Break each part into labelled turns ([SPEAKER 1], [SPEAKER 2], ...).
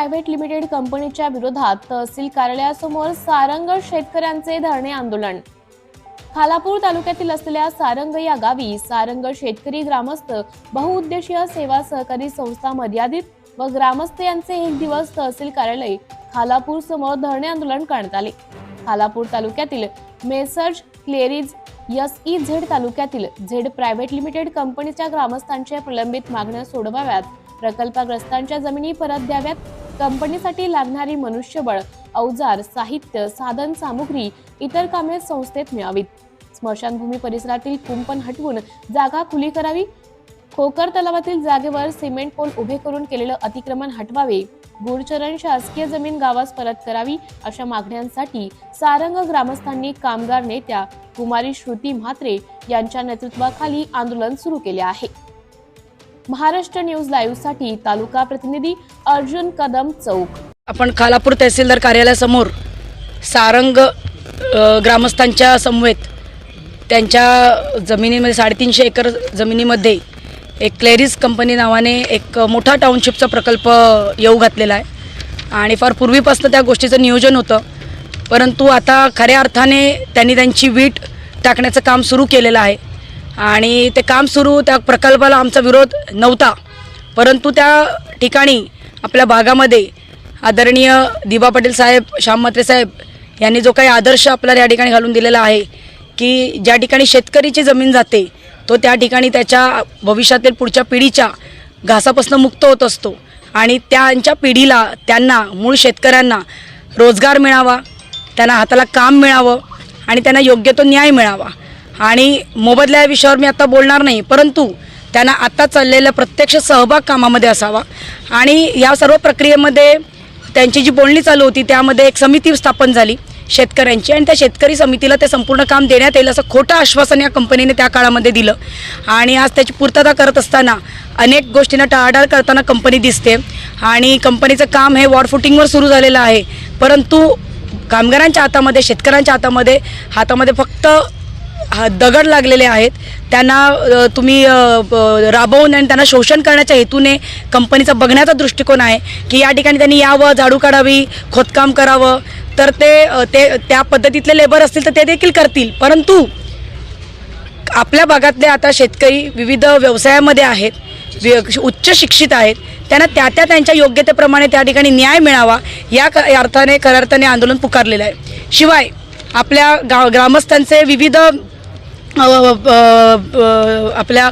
[SPEAKER 1] Private limited कंपनीच्या विरोधात तहसील कार्यालयासमोर सारंग शेतकऱ्यांचे धरणे आंदोलन. खालापूर तालुक्यातील असलेल्या सारंग या गावी सारंग शेतकरी ग्रामस्थ बहुउद्देशीय सेवा सहकारी संस्था मर्यादित व ग्रामस्थ यांचे एक दिवस तहसील कार्यालय खालापूर समोर धरणे आंदोलन करण्यात आले. खालापूर तालुक्यातील messrs Claris S E Z तालुक्यातील झेड प्रायव्हेट लिमिटेड कंपनीच्या ग्रामस्थांच्या प्रलंबित मागण्या सोडवाव्यात प्रकल्पग्रस्तांच्या जमिनी परत द्याव्यात कंपनीसाठी लागणारी मनुष्यबळ अवजार साहित्य साधन सामुग्री इतर कामे संस्थेत मिळावीत. स्मशानभूमी परिसरातील कुंपण हटवून जागा खुली करावी. खोकर तलावातील जागेवर सिमेंट पोल उभे करून केलेलं अतिक्रमण हटवावे. गुरचरण शासकीय जमीन गावास परत करावी अशा मागण्यांसाठी सारंग ग्रामस्थांनी कामगार नेत्या कुमारी श्रुती म्हात्रे यांच्या नेतृत्वाखाली आंदोलन सुरू केले आहे. महाराष्ट्र न्यूज लाईव्हसाठी तालुका प्रतिनिधी अर्जुन कदम चौक.
[SPEAKER 2] आपण खालापूर तहसीलदार कार्यालयासमोर सारंग ग्रामस्थांच्या समवेत त्यांच्या जमिनीमध्ये साडेतीनशे एकर जमिनीमध्ये एक क्लेरिस कंपनी नावाने एक मोठा टाउनशिपचा प्रकल्प येऊ घातलेला आहे. आणि फार पूर्वीपासून त्या गोष्टीचं नियोजन होतं. परंतु आता खऱ्या अर्थाने त्यांनी त्यांची वीट टाकण्याचं काम सुरू केलेलं आहे. आणि ते काम सुरू त्या प्रकल्पाला आमचा विरोध नव्हता. परंतु त्या ठिकाणी आपल्या भागामध्ये आदरणीय दिबा पाटील साहेब श्याम म्हात्रे साहेब यांनी जो काही आदर्श आपल्याला या ठिकाणी घालून दिलेला आहे की ज्या ठिकाणी शेतकरीची जमीन जाते तो त्या ठिकाणी त्याच्या भविष्यातील पुढच्या पिढीच्या घासापासून मुक्त होत असतो. आणि त्यांच्या पिढीला त्यांना मूळ शेतकऱ्यांना रोजगार मिळावा त्यांना हाताला काम मिळावं आणि त्यांना योग्य तो न्याय मिळावा. आणि मोबदल्या या विषयावर मी आता बोलणार नाही परंतु त्यांना आत्ता चाललेला प्रत्यक्ष सहभाग कामामध्ये असावा. आणि या सर्व प्रक्रियेमध्ये त्यांची जी बोलणी चालू होती त्यामध्ये एक समिती स्थापन झाली शेतकऱ्यांची आणि त्या शेतकरी समितीला ते संपूर्ण काम देण्यात येईल असं खोटं आश्वासन या कंपनीने त्या काळामध्ये दिलं. आणि आज त्याची पूर्तता करत असताना अनेक गोष्टींना टाळाटाळ करताना कंपनी दिसते. आणि कंपनीचं काम हे वॉरफुटिंगवर सुरू झालेलं आहे. परंतु कामगारांच्या हातामध्ये शेतकऱ्यांच्या हातामध्ये हातामध्ये फक्त दगड लागलेले आहेत. त्यांना तुम्ही राबवून आणि त्यांना शोषण करण्याच्या हेतूने कंपनीचा बघण्याचा दृष्टिकोन आहे की या ठिकाणी त्यांनी यावं झाडू काढावी खोदकाम करावं. तर ते ते त्या पद्धतीतले लेबर असतील तर ते देखील करतील. परंतु आपल्या भागातले आता शेतकरी विविध व्यवसायामध्ये आहेत उच्च शिक्षित आहेत. त्यांना त्या त्या त्यांच्या योग्यतेप्रमाणे त्या ठिकाणी न्याय मिळावा या क अर्थाने खऱ्या अर्थाने आंदोलन पुकारलेलं आहे. शिवाय आपल्या गाव ग्रामस्थांचे विविध आपल्या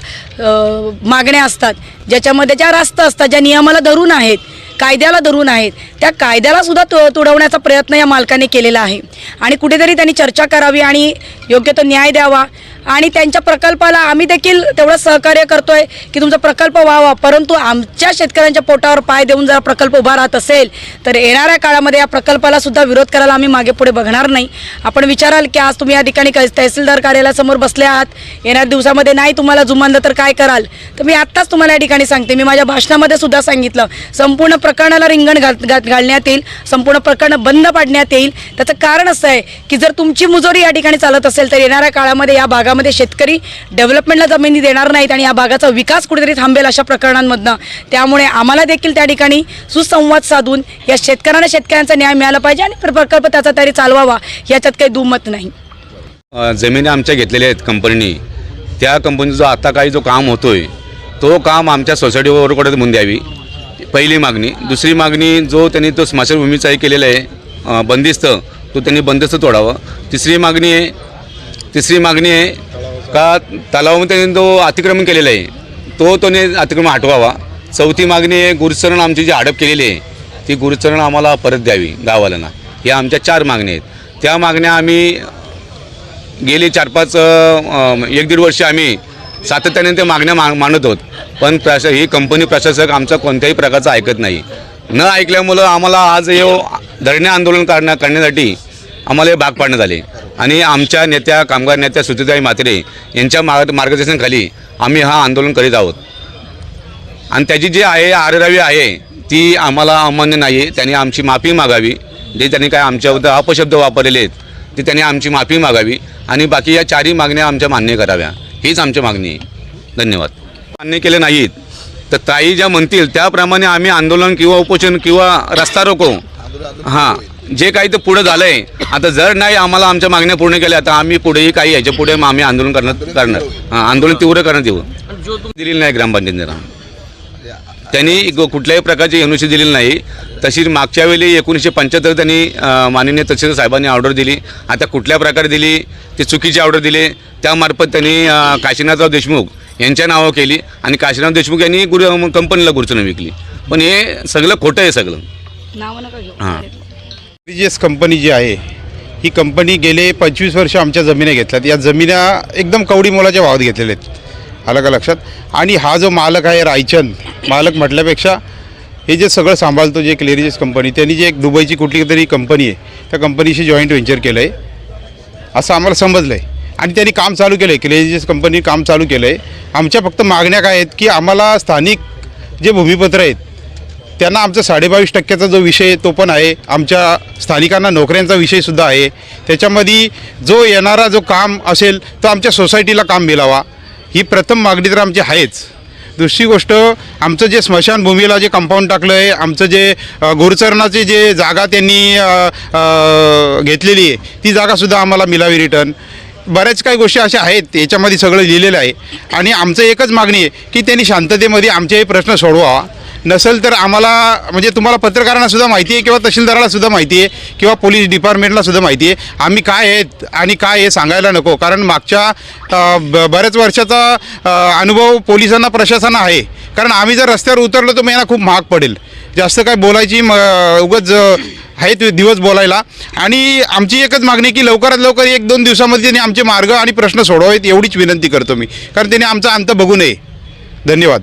[SPEAKER 2] मागण्या असतात. ज्याच्यामध्ये ज्या रास्त असतात ज्या नियमाला धरून आहेत कायद्याला धरून आहेत त्या कायद्याला सुद्धा तु तुडवण्याचा प्रयत्न या मालकाने केलेला आहे. आणि कुठेतरी त्यांनी चर्चा करावी आणि योग्य तो न्याय द्यावा. आणि त्यांच्या प्रकल्पाला आम्ही देखील तेवढं सहकार्य करतोय की तुमचा प्रकल्प व्हावा. परंतु आमच्या शेतकऱ्यांच्या पोटावर पाय देऊन जर प्रकल्प उभा राहत असेल तर येणाऱ्या काळामध्ये या प्रकल्पाला सुद्धा विरोध करायला आम्ही मागे पुढे बघणार नाही. आपण विचाराल की आज तुम्ही या ठिकाणी क- तहसीलदार कार्यालयासमोर बसले आहात. येणाऱ्या दिवसामध्ये नाही तुम्हाला जुमानलं तर काय कराल? तर मी आत्ताच तुम्हाला या ठिकाणी सांगते. मी माझ्या भाषणामध्ये सुद्धा सांगितलं. संपूर्ण प्रकरणाला रिंगण घालण्यात येईल. संपूर्ण प्रकरण बंद पाडण्यात येईल. त्याचं कारण असं आहे की जर तुमची मुजोरी या ठिकाणी चालत असेल तर येणाऱ्या काळामध्ये या भागामध्ये शेतकरी डेव्हलपमेंटला जमिनी देणार नाहीत आणि या भागाचा विकास कुठेतरी थांबेल अशा प्रकरणांमधनं. त्यामुळे आम्हाला देखील त्या ठिकाणी सुसंवाद साधून या शेतकऱ्यांना शेतकऱ्यांचा न्याय मिळाला पाहिजे आणि प्रकल्प त्याचा तरी चालवावा याच्यात काही दुमत नाही.
[SPEAKER 3] जमिनी आमच्या घेतलेल्या आहेत कंपनीने. त्या कंपनीचा जो आता काही जो काम होतोय तो काम आमच्या सोसायटीवर कुठे म्हणून द्यावी. पहिली मागणी. दुसरी मागणी जो त्यांनी तो स्मशानभूमीचाही केलेला आहे बंदिस्त तो त्यांनी बंदिस्त तोडावं. तिसरी मागणी आहे तिसरी मागणी आहे का तलावामध्ये त्यांनी जो अतिक्रमण केलेला आहे. तो त्याने अतिक्रमण हटवावा. चौथी मागणी आहे गुरुचरण आमची जी हडप केलेली आहे ती गुरुचरण आम्हाला परत द्यावी गावाला. या आमच्या चार मागण्या आहेत. त्या मागण्या आम्ही गेली चार पाच एक दीड वर्ष आम्ही सातत्याने ते मागण्या मा मानत आहोत. पण प्रश ही कंपनी प्रशासक आमचा कोणत्याही प्रकारचं ऐकत नाही. न ऐकल्यामुळं आम्हाला आज हे धरणे आंदोलन करण्या करण्यासाठी आम्हाला हे भाग पाडण्यात आले. आणि आमच्या नेत्या कामगार नेत्या सुतीताई म्हात्रे यांच्या मार्ग मार्गदर्शनाखाली आम्ही हा आंदोलन करीत आहोत. आणि त्याची जी आहे आरेरावी आहे ती आम्हाला अमान्य नाही आहे त्यांनी आमची माफी मागावी. जे त्यांनी काय आमच्याबद्दल अपशब्द वापरलेले आहेत ते त्यांनी आमची माफी मागावी. आणि बाकी या चारही मागण्या आमच्या मान्य कराव्या. हीच आमची मागणी आहे. धन्यवाद. मान्य केले नाहीत तर ताई ज्या म्हणतील त्याप्रमाणे आम्ही आंदोलन किंवा उपोषण किंवा रस्ता रोको. हां. जे काही ते पुढं झालं आहे आता जर नाही आम्हाला आमच्या मागण्या पूर्ण केल्या तर आम्ही पुढेही काही याच्यापुढे मग आम्ही आंदोलन करणार करणार. आंदोलन तीव्र करण्यात येऊ दिलेली नाही ग्रामपंचायतीला त्यांनी कुठल्याही प्रकारची एन दिलेली नाही. तशी मागच्या वेळी एकोणीसशे पंच्याहत्तर त्यांनी माननीय तहसीलदार साहेबांनी ऑर्डर दिली. आता कुठल्या प्रकारे दिली ते चुकीची ऑर्डर दिली त्यामार्फत त्यांनी काशीनाथराव देशमुख यांच्या नावं केली आणि काशीनाथ देशमुख यांनी गुरु कंपनीला गुरचणं विकली. पण हे सगळं खोटं आहे सगळं.
[SPEAKER 2] नाव नका घेऊ.
[SPEAKER 3] हां.
[SPEAKER 4] रिजियस कंपनी जी आहे ही कंपनी गेले पंचवीस वर्ष आमच्या जमिनी घेतल्यात. या जमिन्या एकदम कवडी मोलाच्या भावात घेतलेल्या आहेत. आलं का लक्षात? आणि हा जो मालक आहे रायचंद मालक म्हटल्यापेक्षा हे जे सगळं सांभाळतो जे क्लेरिजेस कंपनी त्यांनी जे एक दुबईची कुठली तरी कंपनी आहे त्या कंपनीशी जॉईंट व्हेंचर केलं आहे असं आम्हाला समजलं आहे आणि त्यांनी काम चालू केलं आहे क्लेरिजेस कंपनी काम चालू केलं आहे आमच्या फक्त मागण्या काय आहेत की आम्हाला स्थानिक जे भूमिपत्र आहेत त्यांना आमचा साडेबावीस टक्क्याचा जो विषय तो पण आहे. आमच्या स्थानिकांना नोकऱ्यांचा विषयसुद्धा आहे. त्याच्यामध्ये जो येणारा जो काम असेल तो आमच्या सोसायटीला काम मिळावा. ही प्रथम मागणी तर आमची आहेच. दुसरी गोष्ट आमचं जे स्मशानभूमीला जे कंपाऊंड टाकलं आहे आमचं जे अ, जे जागा त्यांनी घेतलेली आहे ती जागासुद्धा आम्हाला मिळावी रिटर्न बऱ्याच काही गोष्टी अशा आहेत याच्यामध्ये सगळं लिहिलेलं आहे. आणि आमचं एकच मागणी आहे की त्यांनी शांततेमध्ये आमचे हे प्रश्न सोडवावा. नसेल तर आम्हाला म्हणजे तुम्हाला पत्रकारांना सुद्धा माहिती आहे किंवा तहसीलदाराला सुद्धा माहिती आहे किंवा पोलीस डिपार्टमेंटला सुद्धा माहिती आहे. आम्ही काय आहेत आणि काय हे सांगायला नको. कारण मागच्या ब- बऱ्याच वर्षाचा अनुभव पोलिसांना प्रशासन आहे. कारण आम्ही जर रस्त्यावर उतरलो तर मग यांना खूप महाग पडेल. जास्त काय बोलायची म उगाच आहेत दिवस बोलायला. आणि आमची एकच मागणी की लवकरात लवकर एक दोन दिवसामध्ये त्यांनी आमचे मार्ग आणि प्रश्न सोडवावेत एवढीच विनंती करतो मी. कारण त्यांनी आमचा अंत बघू नये. धन्यवाद.